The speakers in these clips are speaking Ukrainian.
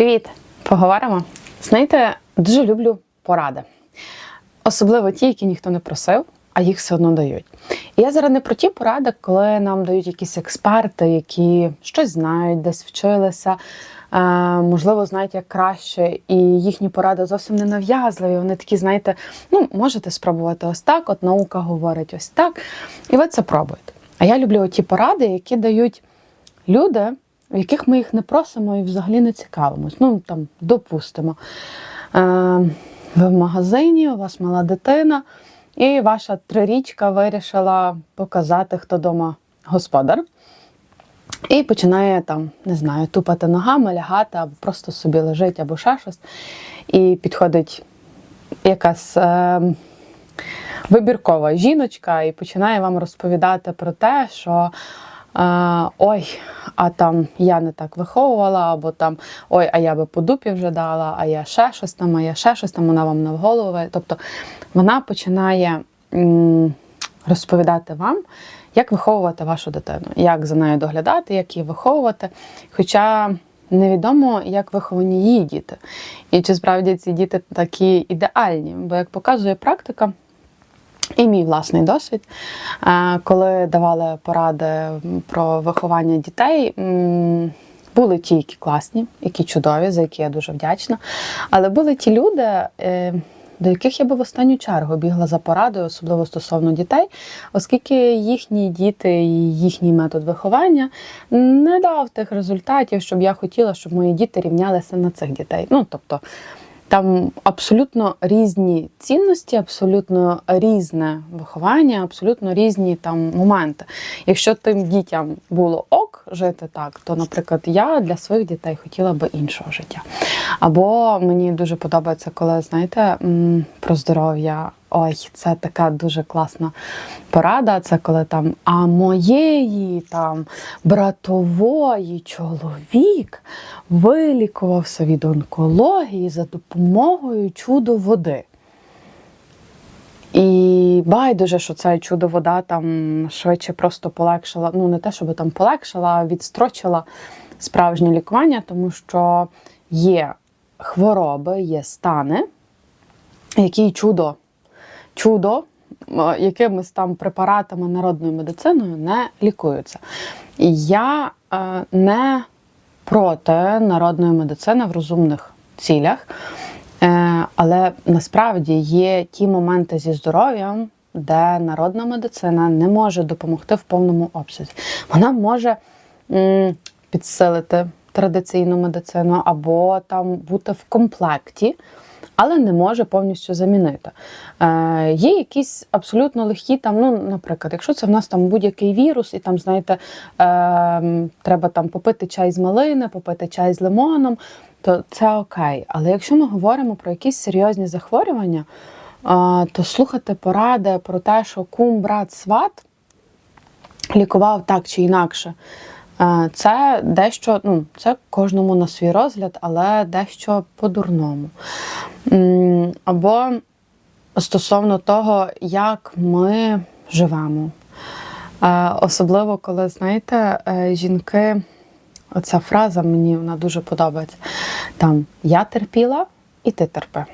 Привіт! Поговоримо. Знаєте, дуже люблю поради. Особливо ті, які ніхто не просив, а їх все одно дають. І я зараз не про ті поради, коли нам дають якісь експерти, які щось знають, десь вчилися, е, можливо, знають як краще, і їхні поради зовсім не нав'язливі. Вони такі, знаєте, ну, можете спробувати ось так, от наука говорить ось так. І ви це пробуєте. А я люблю ті поради, які дають люди, в яких ми їх не просимо і взагалі не цікавимось. Ну, там, допустимо, е, ви в магазині, у вас мала дитина, і ваша трирічка вирішила показати, хто дома господар. І починає там, не знаю, тупати ногами, лягати, або просто собі лежить, або ще щось. І підходить якась е, вибіркова жіночка і починає вам розповідати про те, що ой, а там я не так виховувала, або там ой, а я би по дупі вже дала, а я ще щось там, а я ще щось там, вона вам в голову. Тобто вона починає розповідати вам, як виховувати вашу дитину, як за нею доглядати, як її виховувати. Хоча невідомо, як виховані її діти. І чи справді ці діти такі ідеальні. Бо, як показує практика, і мій власний досвід, е, коли давали поради про виховання дітей. Були ті, які класні, які чудові, за які я дуже вдячна. Але були ті люди, е, до яких я би в останню чергу бігла за порадою, особливо стосовно дітей, оскільки їхні діти і їхній метод виховання не дав тих результатів, щоб я хотіла, щоб мої діти рівнялися на цих дітей. Ну тобто. Там абсолютно різні цінності, абсолютно різне виховання, абсолютно різні там моменти. Якщо тим дітям було ок жити так, то, наприклад, я для своїх дітей хотіла би іншого життя. Або мені дуже подобається, коли знаєте про здоров'я. Ой, це така дуже класна порада. Це коли там а моєї там братової чоловік вилікувався від онкології за допомогою чудо води. І байдуже, що це чудо вода там швидше просто полегшила. Ну, не те, щоб там полегшила, а відстрочила справжнє лікування, тому що є хвороби, є стани, які чудо, чудо е, якимись там препаратами народною медициною не лікуються. Я е, не проти народної медицини в розумних цілях. Е, Але насправді є ті моменти зі здоров'ям, де народна медицина не може допомогти в повному обсязі. Вона може м, підсилити традиційну медицину або там бути в комплекті. Але не може повністю замінити. Е, Є якісь абсолютно легкі, там, ну, наприклад, якщо це в нас там будь-який вірус, і там, знаєте, е, треба там попити чай з малини, попити чай з лимоном, то це окей. Але якщо ми говоримо про якісь серйозні захворювання, е, то слухати поради про те, що кум, брат, сват лікував так чи інакше. Е, Це дещо, ну, це кожному на свій розгляд, але дещо по-дурному. Або стосовно того, як ми живемо. Е, Особливо, коли, знаєте, е, жінки, оця фраза мені вона дуже подобається. Там я терпіла і ти терпи.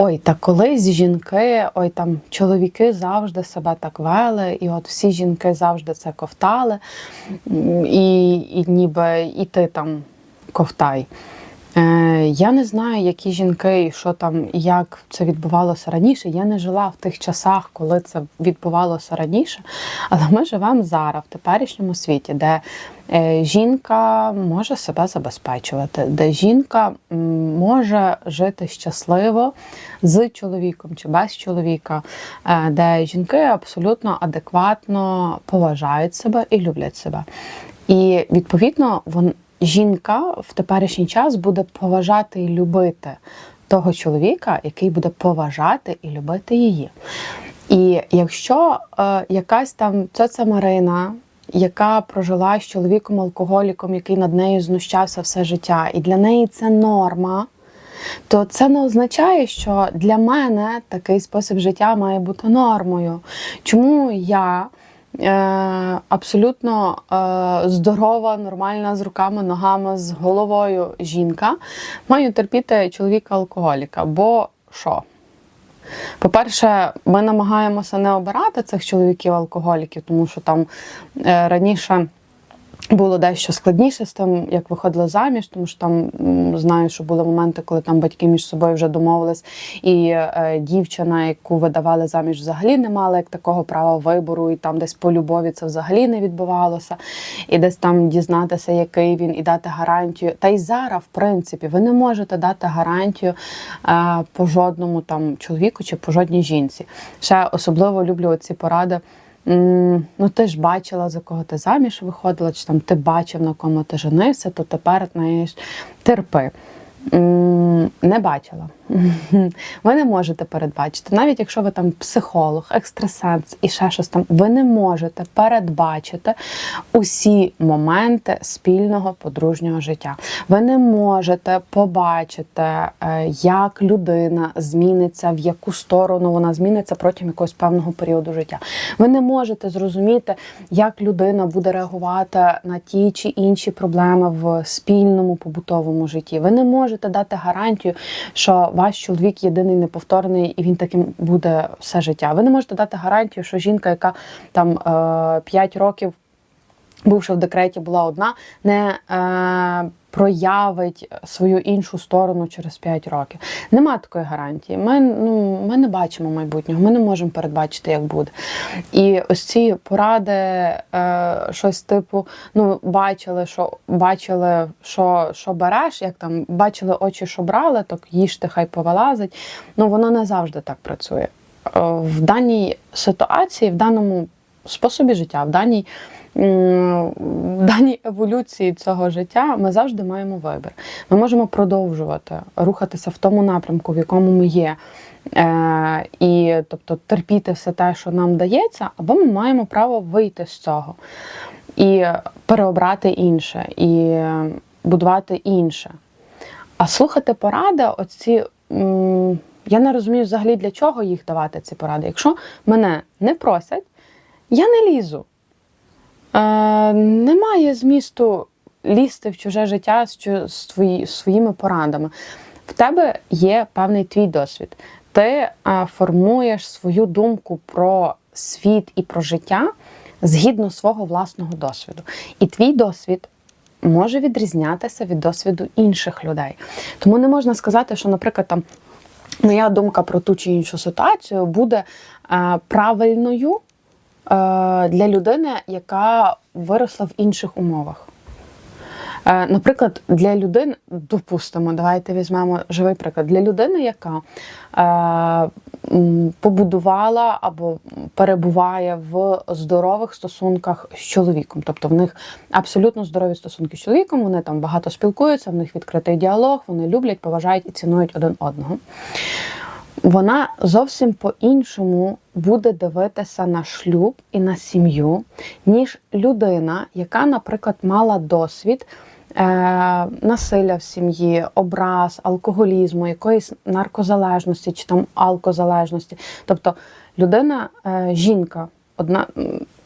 Ой, та колись жінки, ой, там чоловіки завжди себе так вели, і от всі жінки завжди це ковтали, і, і ніби і ти там ковтай. Е, я не знаю, які жінки, що там, як це відбувалося раніше. Я не жила в тих часах, коли це відбувалося раніше. Але ми живемо зараз, в теперішньому світі, де е, жінка може себе забезпечувати, де жінка може жити щасливо з чоловіком чи без чоловіка, е, де жінки абсолютно адекватно поважають себе і люблять себе. І відповідно вон, жінка в теперішній час буде поважати і любити того чоловіка, який буде поважати і любити її. І якщо е, якась там ця Марина, яка прожила з чоловіком алкоголіком, який над нею знущався все життя, і для неї це норма, то це не означає, що для мене такий спосіб життя має бути нормою. Чому я абсолютно е, здорова, нормальна з руками, ногами, з головою жінка, маю терпіти чоловіка-алкоголіка. Бо що? По-перше, ми намагаємося не обирати цих чоловіків-алкоголіків, тому що там е, раніше. Було дещо складніше з тим, як виходила заміж, тому що там знаю, що були моменти, коли там батьки між собою вже домовились, і е, дівчина, яку видавали заміж, взагалі не мала як такого права вибору, і там десь по любові це взагалі не відбувалося. І десь там дізнатися, який він, і дати гарантію. Та й зараз, в принципі, ви не можете дати гарантію е, по жодному там чоловіку чи по жодній жінці. Ще особливо люблю ці поради. Ну, ти ж бачила, за кого ти заміж виходила, чи там ти бачив, на кому ти женився, то тепер знаєш, терпи. Не бачила. Ви не можете передбачити. Навіть якщо ви там психолог, екстрасенс і ще щось там, ви не можете передбачити усі моменти спільного подружнього життя. Ви не можете побачити, е, як людина зміниться, в яку сторону вона зміниться протягом якогось певного періоду життя. Ви не можете зрозуміти, як людина буде реагувати на ті чи інші проблеми в спільному побутовому житті. Ви не можете дати гарантію, що ваш чоловік єдиний неповторний, і він таким буде все життя. Ви не можете дати гарантію, що жінка, яка там 5 років бувши в декреті, була одна, не е, проявить свою іншу сторону через 5 років. Нема такої гарантії. Ми, ну, ми не бачимо майбутнього, ми не можемо передбачити, як буде. І ось ці поради, е, щось типу, ну, бачили, що бачили, що, що береш, як там бачили очі, що брали, так їжте, хай повилазить. Ну, воно не завжди так працює. Е, В даній ситуації, в даному способі життя, в даній в даній еволюції цього життя ми завжди маємо вибір. Ми можемо продовжувати рухатися в тому напрямку, в якому ми є. Е, і тобто терпіти все те, що нам дається, або ми маємо право вийти з цього і переобрати інше, і будувати інше. А слухати поради, оці. Я не розумію взагалі для чого їх давати ці поради. Якщо мене не просять, я не лізу. Е, немає змісту лізти в чуже життя з, твої, своїми порадами. В тебе є певний твій досвід. Ти е, формуєш свою думку про світ і про життя згідно свого власного досвіду. І твій досвід може відрізнятися від досвіду інших людей. Тому не можна сказати, що, наприклад, там моя думка про ту чи іншу ситуацію буде е, правильною для людини, яка виросла в інших умовах. Е, Наприклад, для людини, допустимо, давайте візьмемо живий приклад. Для людини, яка е, побудувала або перебуває в здорових стосунках з чоловіком. Тобто в них абсолютно здорові стосунки з чоловіком, вони там багато спілкуються, в них відкритий діалог, вони люблять, поважають і цінують один одного. Вона зовсім по-іншому буде дивитися на шлюб і на сім'ю, ніж людина, яка, наприклад, мала досвід е, насилля в сім'ї, образ, алкоголізму, якоїсь наркозалежності чи там алкозалежності. Тобто людина, е, жінка, одна,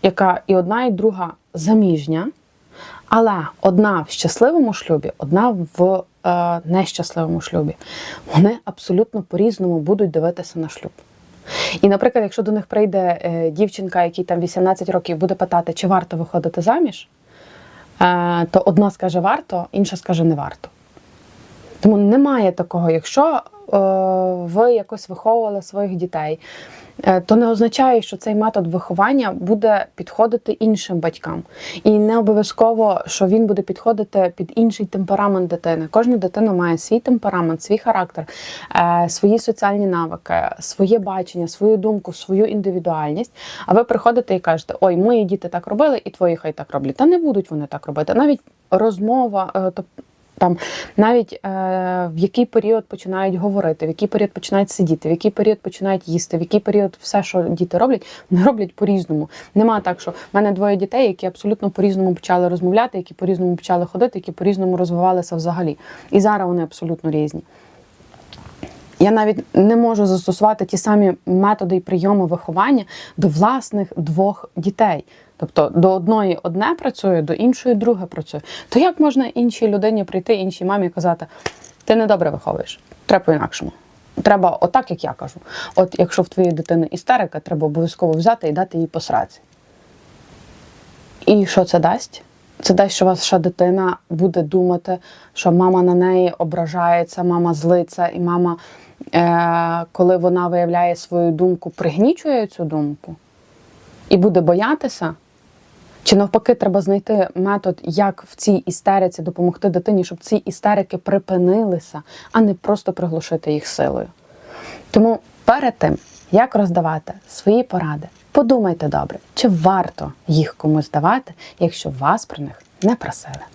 яка і одна, і друга заміжня, але одна в щасливому шлюбі, одна в е, нещасливому шлюбі. Вони абсолютно по-різному будуть дивитися на шлюб. І, наприклад, якщо до них прийде е, дівчинка, якій там 18 років, буде питати, чи варто виходити заміж, е, то одна скаже варто, інша скаже не варто. Тому немає такого, якщо е, ви якось виховували своїх дітей, е, то не означає, що цей метод виховання буде підходити іншим батькам. І не обов'язково, що він буде підходити під інший темперамент дитини. Кожна дитина має свій темперамент, свій характер, е, свої соціальні навики, своє бачення, свою думку, свою індивідуальність. А ви приходите і кажете, ой, мої діти так робили, і твої хай так роблять. Та не будуть вони так робити. Навіть розмова, тобто там навіть е, в який період починають говорити, в який період починають сидіти, в який період починають їсти, в який період все, що діти роблять, вони роблять по-різному. Нема так, що в мене двоє дітей, які абсолютно по-різному почали розмовляти, які по-різному почали ходити, які по-різному розвивалися взагалі. І зараз вони абсолютно різні. Я навіть не можу застосувати ті самі методи і прийоми виховання до власних двох дітей. Тобто до одної одне працює, до іншої друге працює. То як можна іншій людині прийти, іншій мамі і казати, ти недобре виховуєш, треба по-інакшому. Треба отак, як я кажу. От якщо в твоєї дитини істерика, треба обов'язково взяти і дати їй по сраці. І що це дасть? Це дасть, що ваша дитина буде думати, що мама на неї ображається, мама злиться, і мама, коли вона виявляє свою думку, пригнічує цю думку і буде боятися. Чи навпаки, треба знайти метод, як в цій істериці допомогти дитині, щоб ці істерики припинилися, а не просто приглушити їх силою. Тому перед тим, як роздавати свої поради, подумайте добре, чи варто їх комусь давати, якщо вас про них не просили.